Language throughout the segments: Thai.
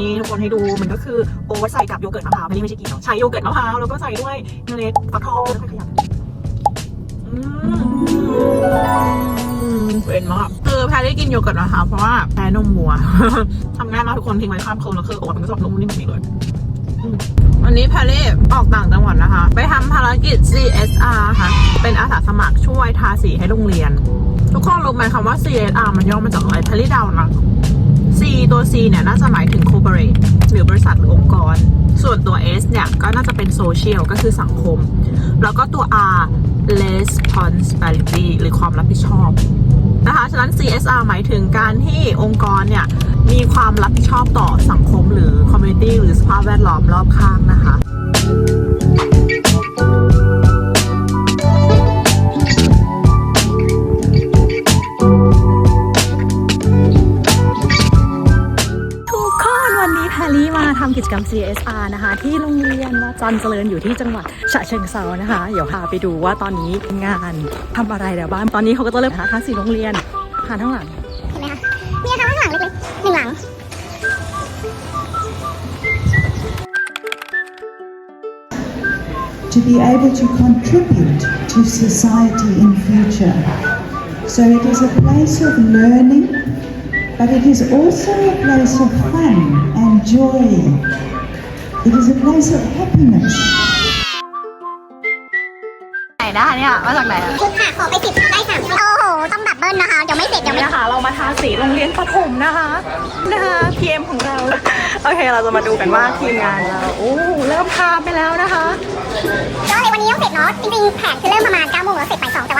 นี่ทุกคนให้ดูมันก็คือโอ๊ตใส่กับโยเกิร์ตมะพร้าวไม่ใช่กินเนาะใช้โยเกิร์ตมะพร้าวแล้วก็ใส่ด้วยเมล็ดฟักทองแล้วก็ขยำอืมเป็นมากคือแพรได้กินโยเกิร์ตมะพร้าวเพราะว่าแพ้นมวัวทำง่ายมากทุกคนทิ้งไว้ข้ามคืนแล้วคือโอ๊ตมันก็จะออกนุ่มนิ่มแบบนี้เลยวันนี้แพรรี่ออกต่างจังหวัดนะคะ ไปทำภารกิจ CSR ค่ะ เป็นอาสาสมัครช่วยทาสีให้โรงเรียน ทุกคนรู้ไหมคำว่า CSR มันย่อมาจากอะไรแพรรี่เดานะ C ตัว C เนี่ยน่าจะหมายถึง corporate หรือบริษัทหรือองค์กร ส่วนตัว S เนี่ย ก็น่าจะเป็น social ก็คือสังคม แล้วก็ตัว R responsibility หรือความรับผิดชอบนะคะ ฉะนั้น CSR หมายถึงการที่องค์กรเนี่ย มีความรับผิดชอบต่อสังคมหรือ community หรือสภาพแวดล้อมรอบข้างนะคะ กิจกรรม CSR นะคะ ที่โรงเรียนวัดจันทร์เจริญอยู่ที่จังหวัดฉะเชิงเซานะคะ เดี๋ยวพาไปดูว่าตอนนี้งานทำอะไรแล้วบ้างตอนนี้เขาก็จะเริ่มหาทางสีโรงเรียนหาทั้างหลังเห็นไหมคะเนี่ยค่ะข้างหลังเล็กๆหนึ่งหลัง to be able to contribute to society in future. So it is a place of learning, but it is also a place of fun and joy. It is a place of happiness. ไหนนะเนี่ยมาจากไหนอะชุดค่ะ ขอไปสิบได้สามชุดโอ้โห ต้องดับเบิลนะคะ เดี๋ยวไม่เสร็จเดี๋ยวไม่นะคะ เรามาทาสีโรงเรียนประถมนะคะ นะคะ PM ของเรา โอเค เราจะมาดูกันว่าทีมงานเรา โอ้เริ่มทาไปแล้วนะคะ ก็เลยวันนี้ต้องเสร็จเนาะ จริงๆแผนคือเริ่มประมาณ9โมงแล้วเสร็จบ่ายสองแต่ว่า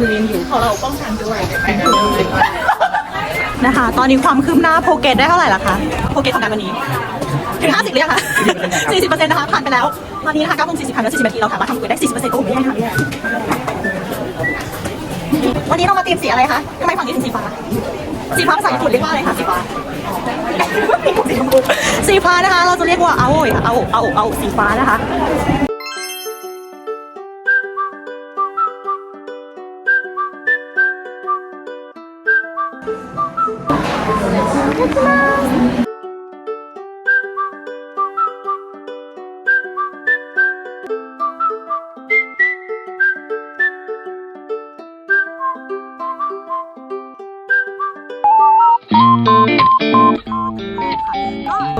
มือยังอยู่ขอเราป้องกันด้วยนะคะ ตอนนี้ความคืบหน้าโปรเกตได้เท่าไหร่ละคะโปรเกตของารวันนี้ ถึง 50หรือยังคะ40%นะคะผ่านไปแล้ว ตอนนี้นะคะ9โมง40ผ่านแล้ว40นาทีเราสามารถทำโปรเกตได้ 40%โอ้โหไม่ได้ค่ะไม่ได้วันนี้เรามาเตรียมสีอะไรคะทำไมฝั่งนี้ถึงสีฟ้าสีฟ้าภาษาญี่ปุ่นเรียกว่าอะไรคะสีฟ้าสีฟ้านะคะ เราจะเรียกว่าเอาโอยเอาเอาเอาสีฟ้านะคะ ただきます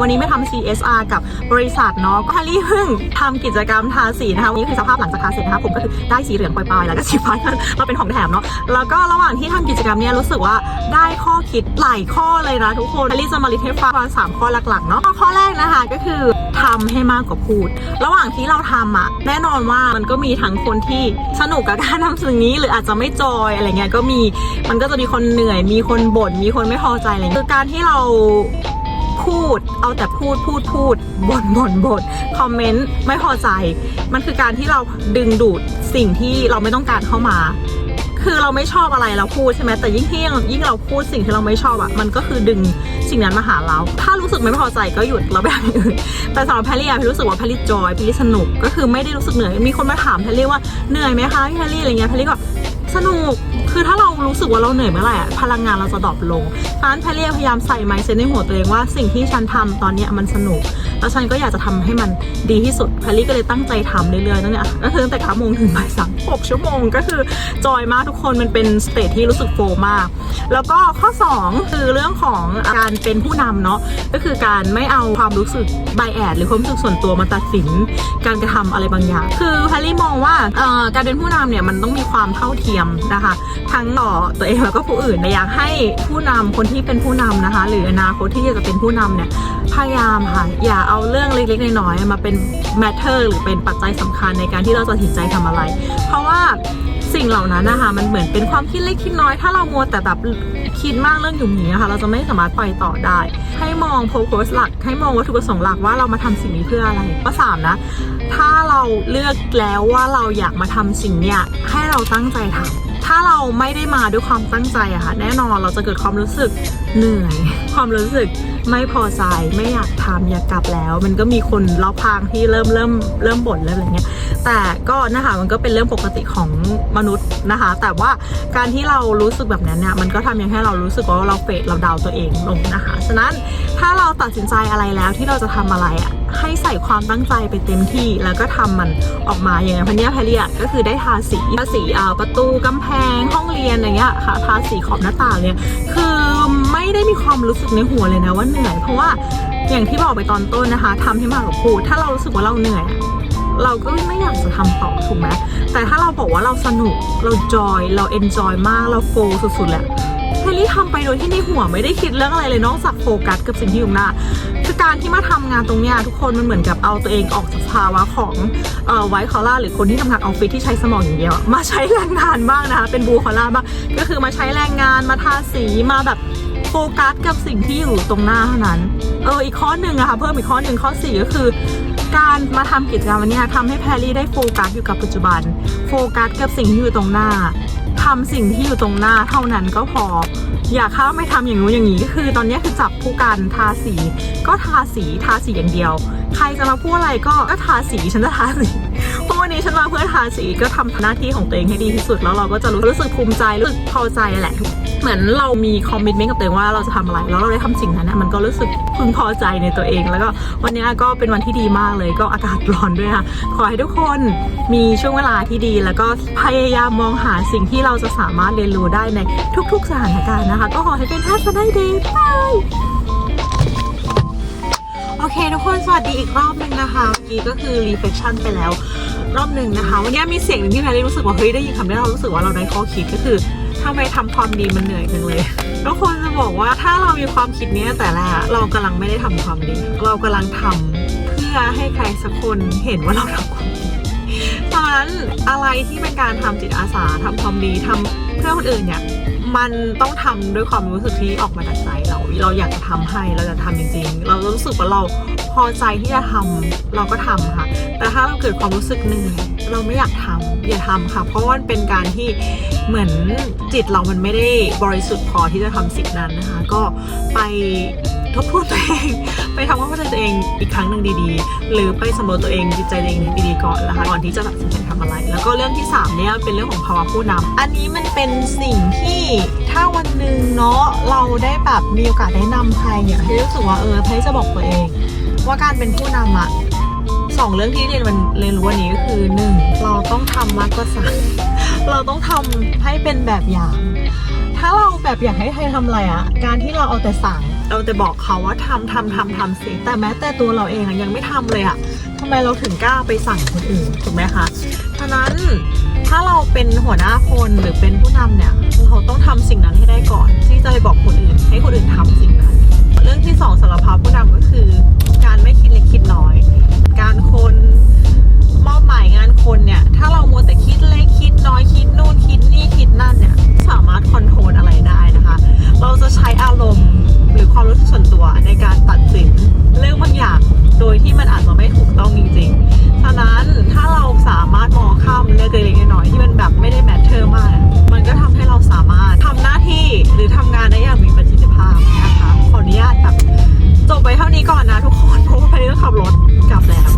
วันนี้ไม่ทำ CSR กับบริษัทเนาะก็ฮารี่เพิ่งทำกิจกรรมทาสีนะคะวันนี้คือสภาพหลังจากทาเสร็จนะคะผมก็คือได้สีเหลืองปลายๆแล้วก็สีฟ้ามาเป็นของแถมเนาะแล้วก็ระหว่างที่ทำกิจกรรมเนี้ยรู้สึกว่าได้ข้อคิดหลายข้อเลยนะทุกคนฮารี่จะมาลิทให้ฟังประมาณสามข้อหลักๆเนาะข้อแรกนะคะก็คือทำให้มากกว่าพูด ระหว่างที่เราทำอะแน่นอนว่ามันก็มีทั้งคนที่สนุกกับการทำสิ่งนี้ หรืออาจจะไม่จอยอะไรเงี้ยก็มีมันก็จะมีคนเหนื่อย มีคนบ่นมีคนไม่พอใจอะไรเงี้ยคือการที่เรา พูด เอาแต่พูดพูดพูดบ่นบ่นบ่นคอมเมนต์ไม่พอใจ มันคือการที่เราดึงดูดสิ่งที่เราไม่ต้องการเข้ามา คือเราไม่ชอบอะไรเราพูดใช่ไหมแต่ยิ่งที่ยิ่งเราพูดสิ่งที่เราไม่ชอบอะมันก็คือดึงสิ่งนั้นมาหาเรา ถ้ารู้สึกไม่พอใจก็หยุดเราไปทำอย่างอื่นแต่สำหรับแพรรี่อะแพรรู้สึกว่าแพรรี่จอยแพรรี่สนุกก็คือไม่ได้รู้สึกเหนื่อยมีคนมาถามแพรรี่ว่าเหนื่อยไหมคะพี่แพรรี่อะไรเงี้ยแพรรี่ก็สนุก คือถ้าเรารู้สึกว่าเราเหนื่อยเมื่อไหร่อะพลังงานเราจะดรอปลงเพราะฉะนั้นแพรรี่พยายามใส่ไมซ์เซนในหัวตัวเองว่าสิ่งที่ฉันทำตอนนี้มันสนุก แล้วฉันก็อยากจะทำให้มันดีที่สุดแพรรี่ก็เลยตั้งใจทำเรื่อยๆตั้งแต่ก็คือตั้งแต่เก้าโมงถึงบ่ายสามหกชั่วโมงก็คือจอยมากทุกคนมันเป็นสเตทที่รู้สึกโฟมาก แล้วก็ข้อ 2 คือเรื่องของการเป็นผู้นำเนาะก็คือการไม่เอาความรู้สึกไบแอดหรือความรู้สึกส่วนตัวมาตัดสินการกระทำอะไรบางอย่าง คือแพรรี่มองว่าการเป็นผู้นำเนี่ยมันต้องมีความเท่าเทียมนะคะทั้งต่อตัวเองแล้วก็ผู้อื่นแต่อยากให้ผู้นำคนที่เป็นผู้นำนะคะ หรืออนาคตที่จะเป็นผู้นำเนี่ยพยายามค่ะอย่าเอาเรื่องเล็กๆน้อยๆมาเป็น matter หรือเป็นปัจจัยสำคัญในการที่เราจะตัดสินใจทำอะไร เพราะว่าสิ่งเหล่านั้นนะคะมันเหมือนเป็นความคิดเล็กคิดน้อย ถ้าเรามัวแต่แบบคิดมากเรื่องอยู่นี้นะคะเราจะไม่สามารถไปต่อได้ ให้มองโพสหลัก ให้มองวัตถุประสงค์หลักว่าเรามาทำสิ่งนี้เพื่ออะไรข้อสามนะ ถ้าเราเลือกแล้วว่าเราอยากมาทำสิ่งเนี้ยให้เราตั้งใจทำ ถ้าเราไม่ได้มาด้วยความตั้งใจอะค่ะ แน่นอนเราจะเกิดความรู้สึกเหนื่อย ความรู้สึกไม่พอใจไม่อยากทำอยากกลับแล้ว มันก็มีคนรอบข้างที่เริ่มเริ่มเริ่มบ่นเริ่มอะไรเงี้ยแต่ก็นะคะมันก็เป็นเรื่องปกติของมนุษย์นะคะ แต่ว่าการที่เรารู้สึกแบบนั้นเนี่ยมันก็ทำให้เรารู้สึกว่าเราเฟดเราดาวตัวเองลงนะคะ ฉะนั้น ถ้าเราตัดสินใจอะไรแล้วที่เราจะทำอะไรอะให้ใส่ความตั้งใจไปเต็มที่แล้วก็ทำมันออกมาอย่างเงี้ยพันเนี้ยพรเรียก็คือได้ทาสีทาสีอ่ประตูกำแพงห้องเรียนอะไรเงี้ยค่ะทาสีขอบหน้าต่างเนี่ยคือไม่ได้มีความรู้สึกในหัวเลยนะว่าเหนื่อยเพราะว่าอย่างที่บอกไปตอนต้นนะคะทำให้มากกว่าพูดถ้าเรารู้สึกว่าเราเหนื่อยเราก็ไม่อยากจะทำต่อถูกไหมแต่ถ้าเราบอกว่าเราสนุกเราจอยเราเอนจอยมากเราโฟลสุดๆแหละ เฮลี่ทำไปโดยที่ในหัวไม่ได้คิดเรื่องอะไรเลยนอกจากโฟกัสกับสิ่งที่อยู่หน้าคือการที่มาทำงานตรงเนี้ยทุกคนมันเหมือนกับเอาตัวเองออกจากภาวะของเอ่อไวท์คอล่าหรือคนที่ทำงานออฟฟิศที่ใช้สมองอย่างเดียวมาใช้แรงงานบ้างนะคะเป็นบูคอล่าบ้างก็คือมาใช้แรงงานมาทาสีมาแบบโฟกัสกับสิ่งที่อยู่ตรงหน้าเท่านั้น เอออีกข้อหนึ่งอะค่ะเพิ่มอีกข้อหนึ่งข้อสี่ก็คือ การมาทำกิจกรรมวันเนี้ยทำให้แพรรี่ได้โฟกัสอยู่กับปัจจุบัน โฟกัสกับสิ่งที่อยู่ตรงหน้า ทำสิ่งที่อยู่ตรงหน้าเท่านั้นก็พอ อย่าข้ามไม่ทำอย่างนู้นอย่างนี้ก็คือตอนนี้คือจับผู้กันทาสี ก็ทาสีทาสีอย่างเดียว ใครจะมาพูดอะไรก็ก็ทาสีฉันจะทาสีเพราะ นี้ฉันมาเพื่อทาสีก็ทำหน้าที่ของตัวเองให้ดีที่สุด แล้วเราก็จะรู้สึกภูมิใจรู้สึกพอใจแหละเหมือนเรามีคอมมิชเมนต์กับตัวเองว่าเราจะทำอะไร แล้วเราได้ทำสิ่งนั้นนะมันก็รู้สึกพึงพอใจในตัวเอง แล้วก็วันนี้ก็เป็นวันที่ดีมากเลย ก็อากาศร้อนด้วยค่ะขอให้ทุกคนมีช่วงเวลาที่ดี แล้วก็พยายามมองหาสิ่งที่เราจะสามารถเรียนรู้ได้ในทุก ๆ สถานการณ์นะคะ ก็ขอให้เป็นท่าสได้ดีบายโอเคทุกคนสวัสดีอีกรอบหนึงนะคะเมื่อกี้ก็คือ reflection ไปแล้ว รอบหนึ่งนะคะวันนี้มีเสียงหนึ่งที่แพรรี่รู้สึกว่าเฮ้ยได้ยินคำนี้เรารู้สึกว่าเราได้ข้อคิดก็คือทำไมทำความดีมันเหนื่อยจังเลยทุกคนจะบอกว่าถ้าเรามีความคิดนี้แต่แรกเรากำลังไม่ได้ทำความดี เรากำลังทำเพื่อให้ใครสักคนเห็นว่าเราทำความดีเพราะฉะนั้นอะไรที่เป็นการทำจิตอาสาทำความดีทำเพื่อคนอื่นเนี่ยมันต้องทำด้วยความรู้สึกที่ออกมาจากใจเรา เราอยากจะทำให้เราจะทำจริงๆ สึกว่าเราพอใจที่จะทำเราก็ทำค่ะ แต่ถ้าเราเกิดความรู้สึกเหนื่อยเราไม่อยากทำอย่าทำค่ะ เพราะว่าเป็นการที่เหมือนจิตเรามันไม่ได้บริสุทธิ์พอที่จะทำสิ่งนั้นนะคะ ก็ไป ทบทวนตัวเอง ไปทำความเข้าใจตัวเองอีกครั้งหนึ่งดีๆ หรือไปสำรวจตัวเองจิตใจตัวเองดีๆก่อนนะคะก่อนที่จะตัดสินใจทำอะไร แล้วก็เรื่องที่สามเนี่ยเป็นเรื่องของภาวะผู้นำอันนี้มันเป็นสิ่งที่ถ้าวันหนึ่งเนาะเราได้แบบมีโอกาสได้นำใครเนี่ยให้รู้สึกว่าเออให้จะบอกตัวเอง ว่าการเป็นผู้นำอะสองเรื่องที่เรียนมันเรียนรู้วันนี้ก็คือหนึ่งเราต้องทำมากกว่าสั่งเราต้องทำให้เป็นแบบอย่าง ถ้าเราแบบอยากให้ใครทำอะไรอะการที่เราเอาแต่สั่ง เราแต่บอกเขาว่าทำทำทำทำสิแต่แม้แต่ตัวเราเองยังไม่ทำเลยอะทำไมเราถึงกล้าไปสั่งคนอื่นถูกไหมคะฉะนั้นถ้าเราเป็นหัวหน้าคนหรือเป็นผู้นำเนี่ยเราต้องทำสิ่งนั้นให้ได้ก่อน ที่จะไปบอกคนอื่นให้คน มันแบบไม่ได้แมทเทอร์มาก มันก็ทำให้เราสามารถทำหน้าที่หรือทำงานได้อย่างมีประสิทธิภาพนะคะขออนุญาตแบบจบไปเท่านี้ก่อนนะทุกคนเพราะว่าไปต้องขับรถกลับแล้ว